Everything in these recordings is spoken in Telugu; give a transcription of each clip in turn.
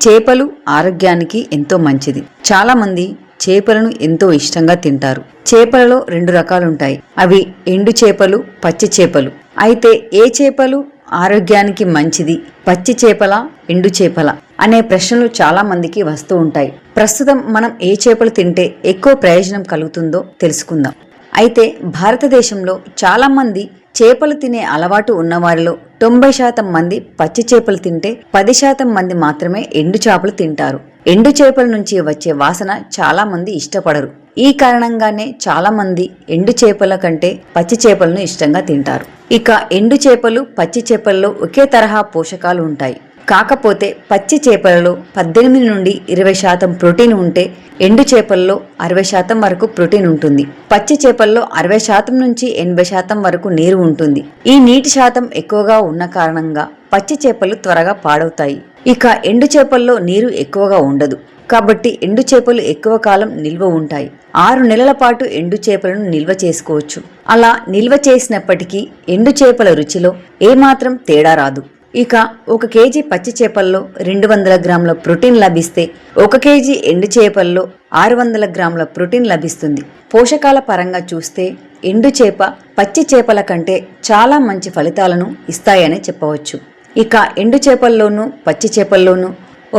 చేపలు ఆరోగ్యానికి ఎంతో మంచిది. చాలా మంది చేపలను ఎంతో ఇష్టంగా తింటారు. చేపలలో రెండు రకాలుంటాయి. అవి ఎండు చేపలు పచ్చి చేపలు. అయితే ఏ చేపలు ఆరోగ్యానికి మంచిది? పచ్చి చేపల ఎండు చేపల? అనే ప్రశ్నలు చాలా మందికి వస్తూ ఉంటాయి. ప్రస్తుతం మనం ఏ చేపలు తింటే ఎక్కువ ప్రయోజనం కలుగుతుందో తెలుసుకుందాం. అయితే భారతదేశంలో చాలా మంది చేపలు తినే అలవాటు ఉన్నవారిలో తొంభై శాతం మంది పచ్చి చేపలు తింటే పది శాతం మంది మాత్రమే ఎండు చేపలు తింటారు. ఎండు చేపల నుంచి వచ్చే వాసన చాలా మంది ఇష్టపడరు. ఈ కారణంగానే చాలా మంది ఎండు చేపల కంటే పచ్చి చేపలను ఇష్టంగా తింటారు. ఇక ఎండు చేపలు పచ్చి చేపల్లో ఒకే తరహా పోషకాలు ఉంటాయి. కాకపోతే పచ్చి చేపలలో పద్దెనిమిది నుండి ఇరవై శాతం ప్రోటీన్ ఉంటే ఎండు చేపల్లో అరవై శాతం వరకు ప్రోటీన్ ఉంటుంది. పచ్చి చేపల్లో అరవై శాతం నుంచి ఎనభై శాతం వరకు నీరు ఉంటుంది. ఈ నీటి శాతం ఎక్కువగా ఉన్న కారణంగా పచ్చి చేపలు త్వరగా పాడవుతాయి. ఇక ఎండు చేపల్లో నీరు ఎక్కువగా ఉండదు. కాబట్టి ఎండు చేపలు ఎక్కువ కాలం నిల్వ ఉంటాయి. ఆరు నెలల పాటు ఎండు చేపలను నిల్వ చేసుకోవచ్చు. అలా నిల్వ చేసినప్పటికీ ఎండు చేపల రుచిలో ఏమాత్రం తేడా రాదు. ఇక ఒక కేజీ పచ్చి చేపల్లో రెండు వందల గ్రాముల ప్రోటీన్ లభిస్తే ఒక కేజీ ఎండు చేపల్లో ఆరు వందల గ్రాముల ప్రోటీన్ లభిస్తుంది. పోషకాల పరంగా చూస్తే ఎండు చేప పచ్చి చేపల కంటే చాలా మంచి ఫలితాలను ఇస్తాయని చెప్పవచ్చు. ఇక ఎండు చేపల్లోనూ పచ్చి చేపల్లోనూ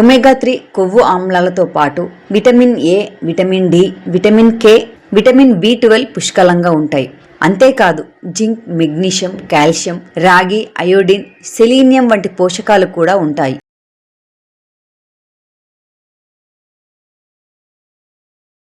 ఒమేగా త్రీ కొవ్వు ఆమ్లాలతో పాటు vitamin A vitamin D vitamin K vitamin B twelve పుష్కలంగా ఉంటాయి. అంతేకాదు జింక్ మెగ్నీషియం కాల్షియం రాగి అయోడిన్ సెలీనియం వంటి పోషకాలు కూడా ఉంటాయి.